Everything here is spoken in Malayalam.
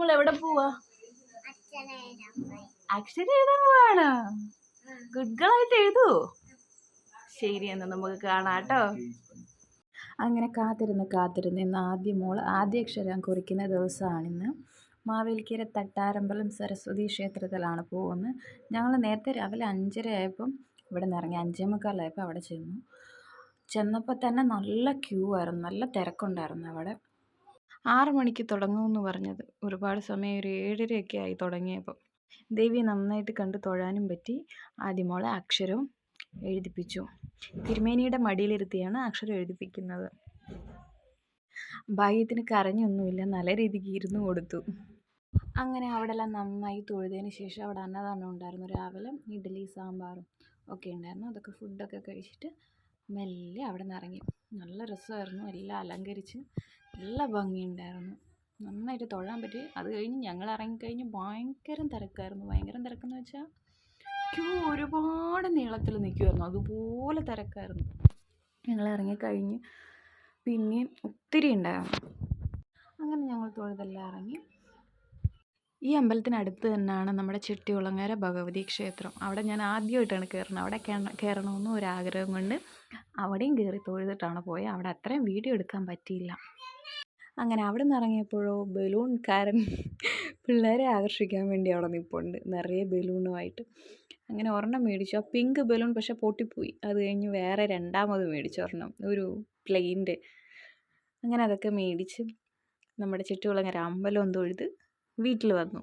മോൾ എവിടെ പോവാ? അക്ഷരം എഴുതാൻ പോവാണ്. ഗുഡ് ഗേൾ ആയിട്ട് എഴുതൂ. ശരി എന്നാ നമുക്ക് കാണാം കേട്ടോ. അങ്ങനെ കാത്തിരുന്ന് കാത്തിരുന്ന് ഇന്ന് ആദ്യം മോൾ ആദ്യ അക്ഷരം കുറിക്കുന്ന ദിവസമാണിന്ന് മാവേലിക്കര തട്ടാരമ്പലം സരസ്വതി ക്ഷേത്രത്തിലാണ് പോകുന്നത്. ഞങ്ങൾ നേരത്തെ രാവിലെ അഞ്ചര ആയപ്പം ഇവിടെ നിന്ന് ഇറങ്ങി അഞ്ചേ മുക്കാലായപ്പോൾ അവിടെ ചെന്നു. ചെന്നപ്പോൾ തന്നെ നല്ല ക്യൂ ആയിരുന്നു നല്ല തിരക്കുണ്ടായിരുന്നു അവിടെ. ആറ് മണിക്ക് തുടങ്ങുമെന്ന് പറഞ്ഞത്. ഒരുപാട് സമയം ഒരു ഏഴരയൊക്കെ ആയി തുടങ്ങിയപ്പോൾ ദേവി നന്നായിട്ട് കണ്ട് തൊഴാനും പറ്റി. ആദ്യമോളെ അക്ഷരവും എഴുതിപ്പിച്ചു. തിരുമേനിയുടെ മടിയിലിരുത്തിയാണ് അക്ഷരം എഴുതിപ്പിക്കുന്നത്. ഭാഗ്യത്തിന് കരഞ്ഞൊന്നുമില്ല. നല്ല രീതിക്ക് ഇരുന്ന് കൊടുത്തു. അങ്ങനെ അവിടെല്ലാം നന്നായി തൊഴുതതിന് ശേഷം അവിടെ അന്നദാനം ഉണ്ടായിരുന്നു. രാവിലെ ഇഡ്ഡലി സാമ്പാറും ഒക്കെ ഉണ്ടായിരുന്നു. അതൊക്കെ ഫുഡൊക്കെ കഴിച്ചിട്ട് മെല്ലെ അവിടെ നിന്ന് ഇറങ്ങി. നല്ല രസമായിരുന്നു. എല്ലാം അലങ്കരിച്ച് നല്ല ഭംഗിയുണ്ടായിരുന്നു. നന്നായിട്ട് തൊഴാൻ പറ്റി. അത് കഴിഞ്ഞ് ഞങ്ങൾ ഇറങ്ങിക്കഴിഞ്ഞ് ഭയങ്കരം തിരക്കായിരുന്നു. ഭയങ്കരം തിരക്കെന്ന് വെച്ചാൽ ക്യൂ ഒരുപാട് നീളത്തിൽ നിൽക്കുമായിരുന്നു അതുപോലെ തിരക്കായിരുന്നു. ഞങ്ങൾ ഇറങ്ങിക്കഴിഞ്ഞ് പിന്നെയും ഒത്തിരി ഉണ്ടായിരുന്നു. അങ്ങനെ ഞങ്ങൾ തൊഴുതെല്ലാം ഇറങ്ങി. ഈ അമ്പലത്തിനടുത്ത് തന്നെയാണ് നമ്മുടെ ചെട്ടികുളങ്ങര ഭഗവതി ക്ഷേത്രം. അവിടെ ഞാൻ ആദ്യമായിട്ടാണ് കയറുന്നത്. അവിടെ കയറ- കയറണമെന്ന് ഒരാഗ്രഹം കൊണ്ട് അവിടെയും കയറി തൊഴുതിട്ടാണ് പോയത്. അവിടെ അത്രയും വീഡിയോ എടുക്കാൻ പറ്റിയില്ല. അങ്ങനെ അവിടെ നിന്ന് ഇറങ്ങിയപ്പോഴോ ബലൂൺകാരൻ പിള്ളേരെ ആകർഷിക്കാൻ വേണ്ടി അവിടെ നിൽപ്പുണ്ട് നിറയെ ബലൂണുമായിട്ട്. അങ്ങനെ ഒരെണ്ണം മേടിച്ചു. ആ പിങ്ക് ബലൂൺ പക്ഷെ പൊട്ടിപ്പോയി. അത് കഴിഞ്ഞ് വേറെ രണ്ടാമത് മേടിച്ചു ഒരെണ്ണം. ഒരു പ്ലെയിന്റെ അങ്ങനെ അതൊക്കെ മേടിച്ച് നമ്മുടെ ചുറ്റുവിളങ്ങര അമ്പലം തൊഴുത് വീട്ടിൽ വന്നു.